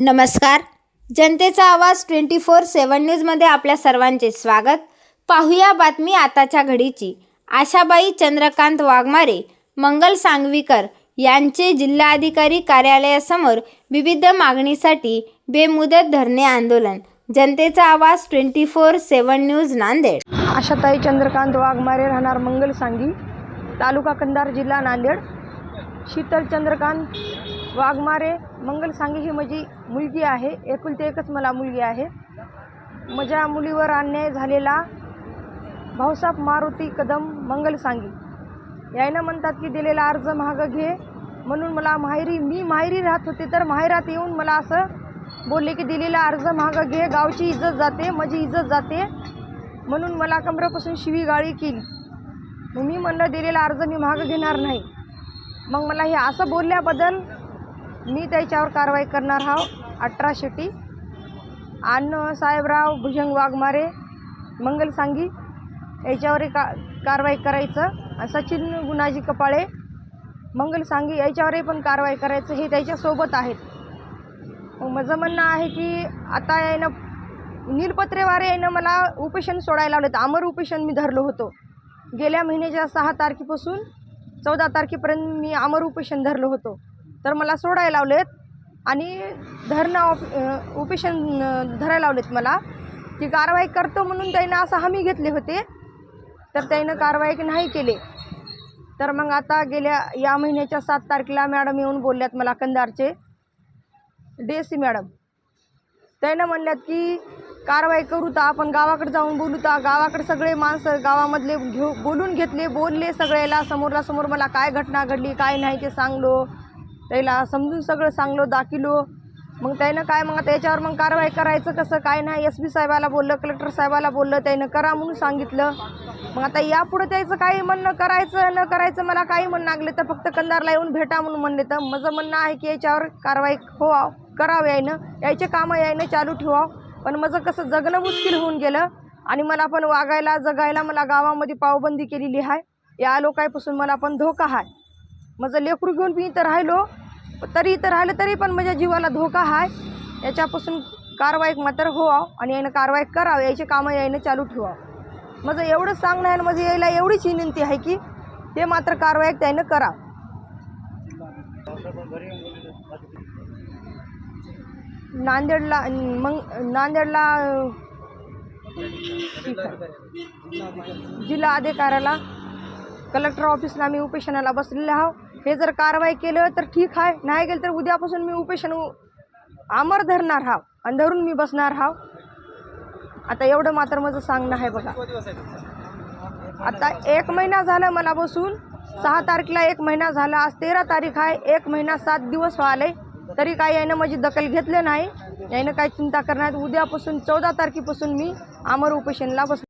नमस्कार. जनतेचा आवाज ट्वेंटी फोर सेवन न्यूजमध्ये आपल्या सर्वांचे स्वागत. पाहूया बातमी आताच्या घडीची. आशाबाई चंद्रकांत वाघमारे मंगल सांगवीकर यांचे जिल्हाधिकारी कार्यालयासमोर विविध मागणीसाठी बेमुदत धरणे आंदोलन. जनतेचा आवाज twenty four seven news Nanded. Ashatai Chandrakant Waghmare राहणार मंगल सांगी तालुका कंधार जिल्हा नांदेड. शीतल चंद्रकांत वाघमारे मंगल सांगी ही माझी मुलगी आहे. एकुलती एकच मला मुलगी आहे. माझ्या मुलीवर अन्याय झालेला भाऊसाहेब मारुती कदम मंगल सांगी. यायनं म्हणतात की दिलेला अर्ज महाग घे. म्हणून मला माहेरी मी माहेरी राहत होते तर माहेरात येऊन मला असं बोलले की दिलेला अर्ज महाग घे. गावची इज्जत जाते माझी इज्जत जाते. म्हणून मला कमरेपासून शिवीगाळी केली. मग मी म्हणलं दिलेला अर्ज मी मागं घेणार नाही. मग मला हे असं बोलल्याबद्दल मी त्याच्यावर कारवाई करणार हाव अठरा शेटी अन्न साहेबराव भुजंग वाघमारे मंगल सांगी याच्यावरही का कारवाई करायचं. सचिन गुणाजी कपाळे मंगल सांगी याच्यावरही पण कारवाई करायचं. हे त्याच्यासोबत आहेत. माझं म्हणणं आहे की आता यानं नीलपत्रेवारे यानं मला उपेशन सोडायला लावलेत. अमर उपेशन मी धरलो होतो. गेल्या महिन्याच्या सहा तारखेपासून चौदा तारखेपर्यंत मी अमर उपेशन धरलं होतो. तर मला सोडायला लावलेत आणि धरणं ऑप ओपेशन धरायला लावलेत मला. की कारवाई करतो म्हणून त्यानं असं हमी घेतले होते. तर त्यानं कारवाई नाही केली. तर मग आता गेल्या या महिन्याच्या सात तारखेला मॅडम येऊन बोलल्यात मला कंधारचे डी सी मॅडम. त्यानं म्हणल्यात की कारवाई करू तर आपण गावाकडे जाऊन बोलू तर गावाकडे सगळे माणसं गावामधले घेऊ बोलून घेतले बोलले सगळ्याला. समोरला समोर मला काय घटना घडली काय नाही ते सांगलो. त्याला समजून सगळं सांगलो दाखिलो. मग त्यानं काय मग आता याच्यावर मग कारवाई करायचं कसं काय नाही. एस बी साहेबाला बोललं कलेक्टर साहेबाला बोललं त्यानं करा म्हणून सांगितलं. मग आता यापुढं त्याचं काही म्हणणं करायचं न करायचं मला काही म्हणणं लागले तर फक्त कंदारला येऊन भेटा म्हणून म्हणले तर. माझं म्हणणं आहे की याच्यावर कारवाई हो करावं यायनं यायचे कामं यायनं चालू ठेवावं. पण माझं कसं जगणं मुश्किल होऊन गेलं. आणि मला पण वागायला जगायला मला गावामध्ये पावबंदी केलेली आहे. या लोकांपासून मला पण धोका आहे. माझं लेकरू घेऊन मी इथं राहिलो तरी इथं राहिलं तरी पण माझ्या जीवाला धोका आहे याच्यापासून कारवाई मात्र होवा आणि यानं कारवाई करावं याचे कामं यायनं चालू ठेवावं. माझं एवढं सांगणं आहे आणि माझं यायला एवढीच विनंती आहे की ते मात्र कारवाई त्यानं करावं. नांदेडला मग नांदेडला ठीक आहे. जिल्हा अधिकाऱ्याला कलेक्टर ऑफिसला मी उपेशनाला बसलेले आहो हे जर कारवाई केलं तर ठीक आहे. नाही गेलं तर उद्यापासून मी उपेशन आमर धरणार हाव आणि धरून मी बसणार हाव आता एवढं मात्र माझं सांगणं आहे बघा. आता एक महिना झाला मला बसून. सहा तारखेला एक महिना झाला. आज तेरा तारीख आहे. एक महिना सात दिवस व्हाले तरी काय यानं माझी दखल घेतलं नाही. यानं काही चिंता करणार उद्यापासून चौदा तारखेपासून मी अमर उपेशनला बस